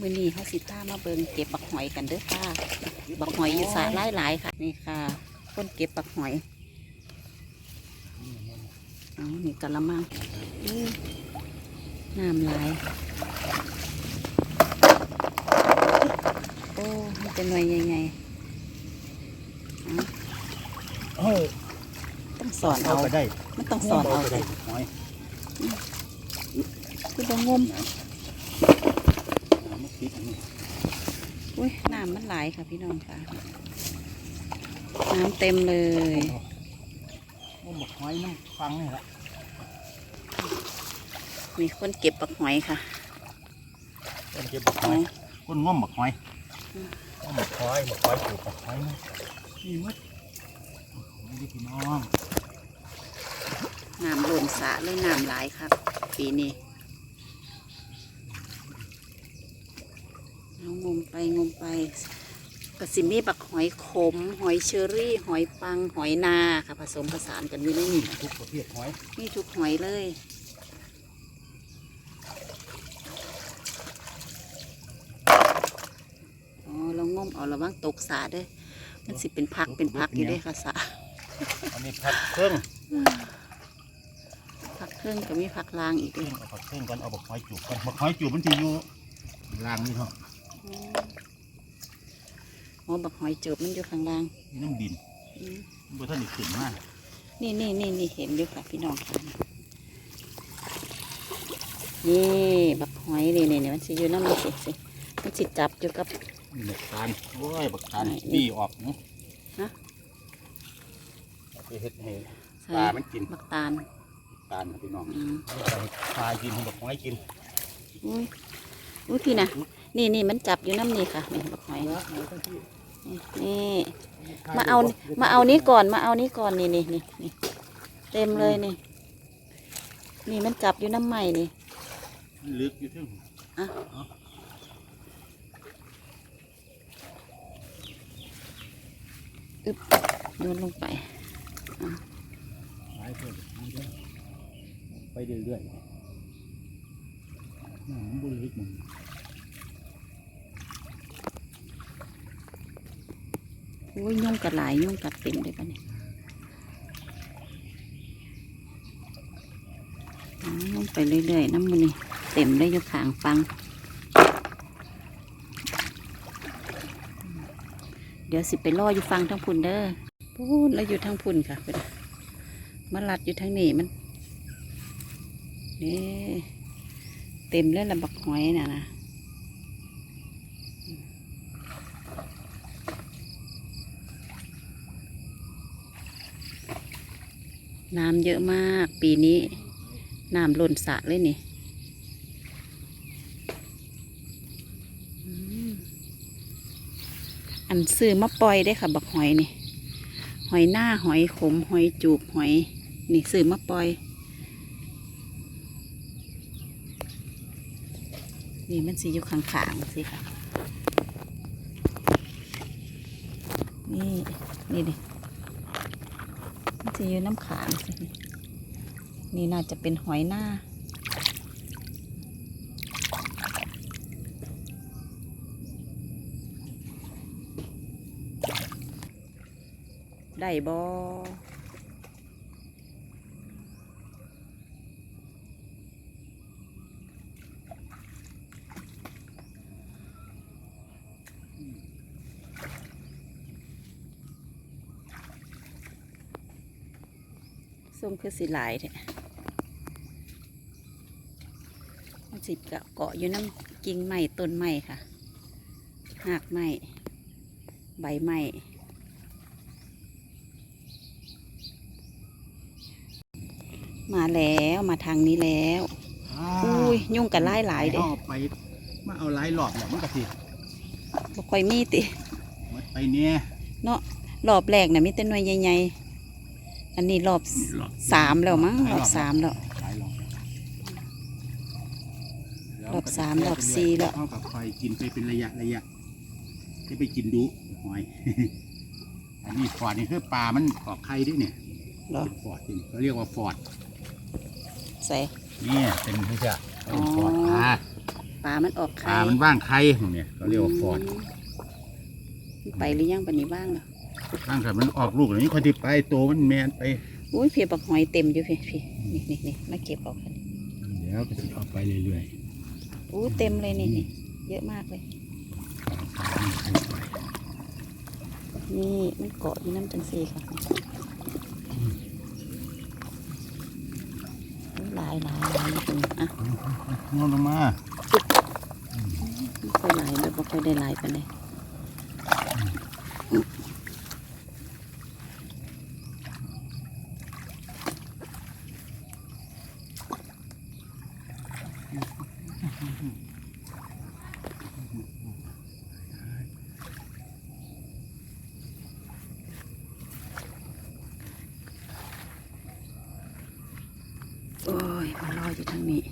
มื้อนี้เฮาสิพามาเบิ่งเก็บบักหอยกันเด้อค่ะ บักหอยอยู่สาหลายๆค่ะ นี่ค่ะคนเก็บบักหอยอ๋อนี่กะละมังอื้อน้ำไหลาย โอ้มันจะหน่วยใหญ่ๆอ๋อเฮ้ยต้องสอนเอาไปได้ มันต้องสอนเอาไปสิได้หอยคือบ่งมน้ำมันติด อันนี้อุ้ยน้ำมันไหลายค่ะพี่น้องค่ะ น้ำเต็มเลยมันบอกหอยน้ำฟังนี่แหละมีคนเก็บบักหอยค่ะคนเก็บบอกหอยคนง่วมบอกหอยง่วมบอกหอยบอกหอยปลูกบอกหอยนะนี่มัดนี่ดิพี่น้องน้ำหล่นสระเลยน้ำหลายครับปีนี้ เอางมไปงมไปกระสิมีบักหอยขม หอยเชอรี่ หอยปังหอยนาค่ะผสมผสานกันอยู่ในนี่ทุกประเภทหอยมีทุกหอยเลยอ๋อเรางมเอาระวังตกสาเด้อมันสิเป็นพักเป็นพักอยู่เด้อค่ะสาอันนี้ผักเครื่องพักเครื่องก็มีพักลางอีกเครื่เด้อองเอาผักเครื่องกันเอาบอกหอยจูบกันบอกหอยจูบมันจะอยู่ล่างนี่เนาะ อ๋อบักหอยเจิบมันอยู่ข้างล่างนี่น้ำดินอืมมันบ่ท่านอีกขึ้นมากนี่นี่นี่นี่เห็นอยู่ค่ะพี่น้องค่ะนี่บักหอยนี่นี่นี่มันสิอยู่น้ำมันสิสิมันสิจับอยู่กับนี่บักตาลโอ้ยบักตาลไหนบี้ออกเนาะฮะเอาไปเฮ็ดให้ใส่ปลามันกินบักตาลตาลนะพี่น้องอืมเอาไปให้ปลากินให้บักหอยกินอุ้ยอุ้ยพี่นะ นี่นี่มันจับอยู่น้ำนี่ค่ะนี่บักหอยนี่นี่มาเอามาเอานี้ก่อนมาเอานี้ก่อนนี่นี่นี่นี่เต็มเลยนี่ นี่มันจับอยู่น้ำใหม่นี่มันลึกอยู่ทึ่งอะโยนลงไปหลายเพิ่มไปเรื่อยๆน้ำมันบริลึกมัน อุ้ยยุ่งกัดหลายยุ่งกัดเต็มเลยปะเนี่ยอ๋อยุ่งไปเรื่อยๆน้ำมันนี่เต็มได้ยู่ขางฟัง เดี๋ยวสิไปล่ออยู่ฟังทั้งพุ่นเด้อพูนแล้วอยู่ทั้งพุ่นค่ะเพิ่นมลัดอยู่ทั้งนี้มันนี่เต็มเลยละบักหอยน่ะนะ น้ำเยอะมากปีนี้ น้ำล้นสระเลยนี่อันซื้อมาปล่อยได้ค่ะ บักหอยนี่ หอยหน้าหอยขม หอยจูบหอย นี่ซื้อมาปล่อย นี่มันสิอยู่ข้างๆสิค่ะ นี่ นี่ดิมัน จะอยู่น้ำขางสินี่น่าจะเป็นหอยหน้า ได้บอ ส้มคือสีหลายแท้มันสิเกาะเกาะอยู่น้ำกิ่งไม้ต้นไม้ค่ะหากไม้ใบไม้มาแล้วมาทางนี้แล้วอุ้ยยุ่งกันไล่หลายเด้เอาไปมาเอาหลายหลอดแล้วมันก็สิบ่ค่อยมีติหมดไปเนี่ยเนาะรอบแรกน่ะมีแต่หน่วยใหญ่ๆ อันนี้รอบหลอดสามแล้วมั้งหลายรอบสามแล้วหลายหลอดแล้วรอบสามรอบสี่แล้วเท่ากับไฟกินไปเป็นระยะระยะจะไปกินดูหอย อันนี้ฟอร์ดนี่คือปลา มันออกไข่ด้วยเนี่ยเหรอเป็นฟอร์ดจริงเขาเรียกว่าฟอร์ดใส่เนี่ยเป็นที่จะเป็นฟอร์ดอ๋อปลาปลา มันออกปไข่ลา มันว่างไข่พวกเนี่ยเขาเรียกว่าฟอดมไปหรือยังปันนี้บ้างเนาะ ว่างไข่มันออกลูกอย่างนี้ค่อยที่ไปโตมันแมนไปอุ้ยเพียบักหอยเต็มอยู่พี่พี่นี่นี่นี่มาเก็บออกกันเดี๋ยวก็จะออกไปเรื่อยอู้เต็มเลยนี่นี่เยอะมากเลย นี่มันเกาะอยู่น้ำจังซีค่ะอุ๊ยหลายหลายหลายจริงอะๆงอลงมาไม่ค่อยหลายเลยบ่ค่อยได้หลายปานใด โอ้ยมันร ออยู่ทางนี้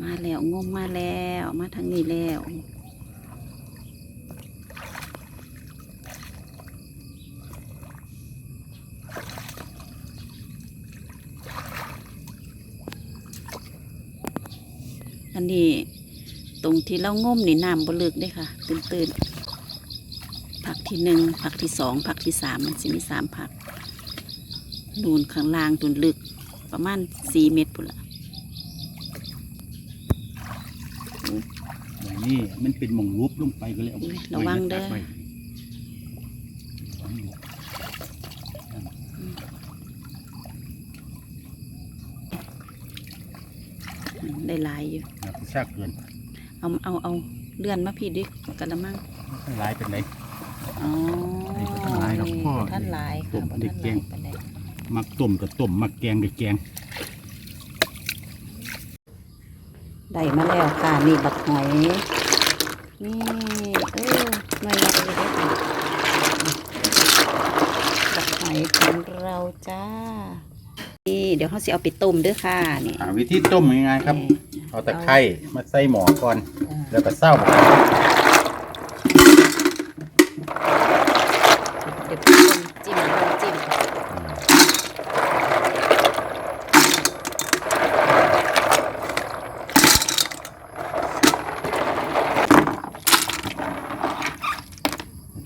มาแล้วงมมาแล้วมาทางนี้แล้วอันนี้ตรงที่เรางมนี่น้ำบลึกเด้ค่ะ ตื่นตื่นๆ ที่หนึ่งผักที่สองผักที่สามมันสิมีสามผักนูนข้างล่างตุนลึกประมาณสี่เมตรพุ่นละอย่างนี้มันเป็นหมองรูปลงไปก็เลยเอาอุ๊ยระวังเด้อไว้อืมได้หลายอยู่อย่าไปชากเกินเอาเอาเอาเลื่อนมาพี่ดิกระมังไม่หลายเป็นไร อ๋อนี่บ่ทันหลายหรอกพ่อ ท่านหลายต้ค่ะมบ่เด็ท่ากนหแกลายงปานใดมักต้มกับต้มมักแกงกับแกงได้มาแล้วค่ะนี่บักหอยนี่เออหน่อยละเลยได้ค่ะบักหอยของเราจ้านี่เดี๋ยวเขาสิเอาไปต้มเด้วยค่ะนี่ อ่าวิธีต้มยังไงครับ นี่เอาตะไคร้มาใส่หม้อก่อน แล้วก็เศร้า เดี๋ยวพี่ต้มจิ้มลองจิ้ม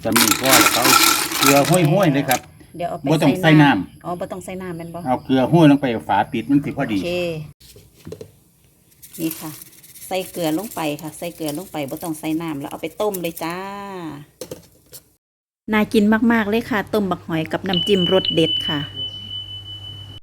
จะมีก็แล้วก็เอาเก ลือห้วยๆเลยครับ เดี๋ยวเอาไปบ่ต้องใส่น้ำ อ๋อบ่ต้องใส่น้ำแมันบ่เอาเกลือห้วยลงไปฝาปิดมันสิพอโอดี เค นี่ค่ะ ใส่เกลือลงไปค่ะ ใส่เกลือลงไปบ่ต้องใส่น้ำแล้วเอาไปต้มเลยจ้า น่ากินมาก ๆ เลยค่ะ ต้มบักหอยกับน้ำจิ้มรสเด็ดค่ะ